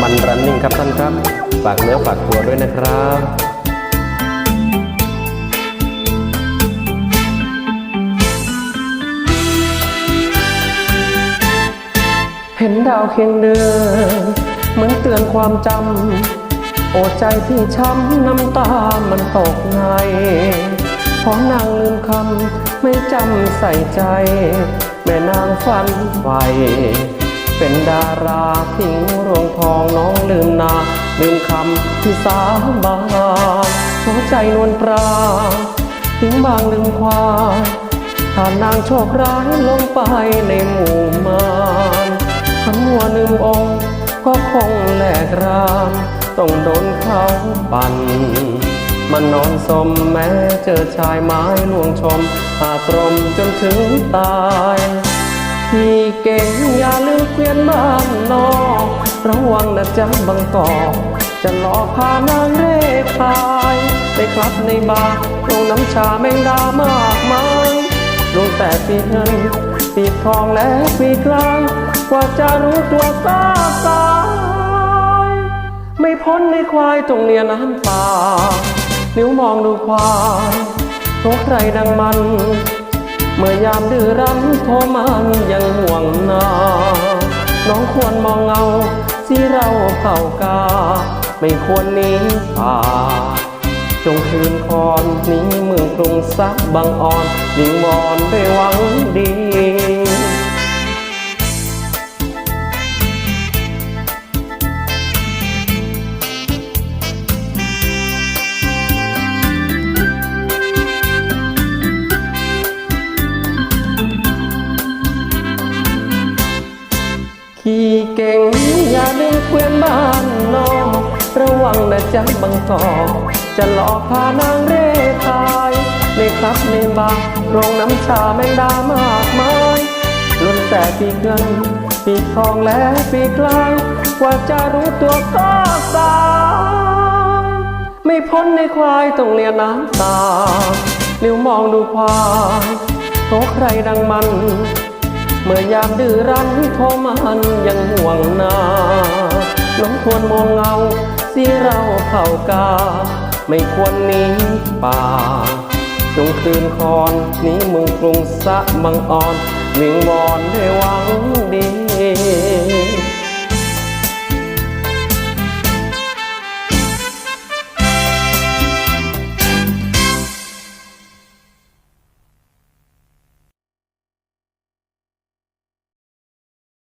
มันรันนิ่งครับท่านครับ ฝากเนื้อฝากตัวด้วยนะครับเห็นดาวเคียงเดือนเหมือนเตือนความจำ โอใจที่ช้ำน้ำตามันตกในเพราะนางลืมคำไม่จำใส่ใจ แม่นางฝันไฟ เป็นดาราทิ้งรวงทองน้องลืมนาลืมคำที่สาบานหัวใจนวลปราทิ้งบางลืมควายถ้านางโชคร้ายลงไปในหมู่มารขันหัวหนึ่งองค์ก็คงแหลกรามต้องโดนเขาปั่นมันนอนสมแม้เจอชายไม้ลวงชมหากรมจนถึงตาย พี่เก่งอย่าลืมเกวียนบ้านนอกระวังนะจ๊ะบางกอกจะหลอกพานางเร่ขายในคลับในบาร์โรงน้ำชาแมงดามากมายลงแต่ปีเงินปีทองและปีกลางกว่าจะรู้ตัวซาสายไม่พ้นในควายตรงเนียน้ำตา นิ้วมองดูควายเพราะใครดังมัน เมื่อยามดื้อรั้นโทรมันยังห่วงนาน้องควรมองเงาที่เราเผ่ากา ไม่ควรหนีป่า จงคืนคอนนี้เมืองกรุงซักบางอ่อนนิงวอนด้วยหวังดี เก่งอย่าลืมเกวียนบ้านนอกระวังนะจ๊ะบางกอกจะหลอกพานางเร่ขายในคลับในบาร์โรงน้ำชาแมงดามากมายล้นแต่ปีเงินปีทองและปีกลางกว่าจะรู้ตัวก็สายไม่พ้นในควายต้องเลียน้ำตาเลิ้ยวมองดูควายโตใครดังมัน เมื่อยามดื้อรั้นโทมันยังห่วงนาน้องควรมองเงาสีเราเผ่ากา ไม่ควรหนีป่า จงคืนคอนนี้เมืองกรุงสะมังอ่อนมิงวอนด้วยหวังดี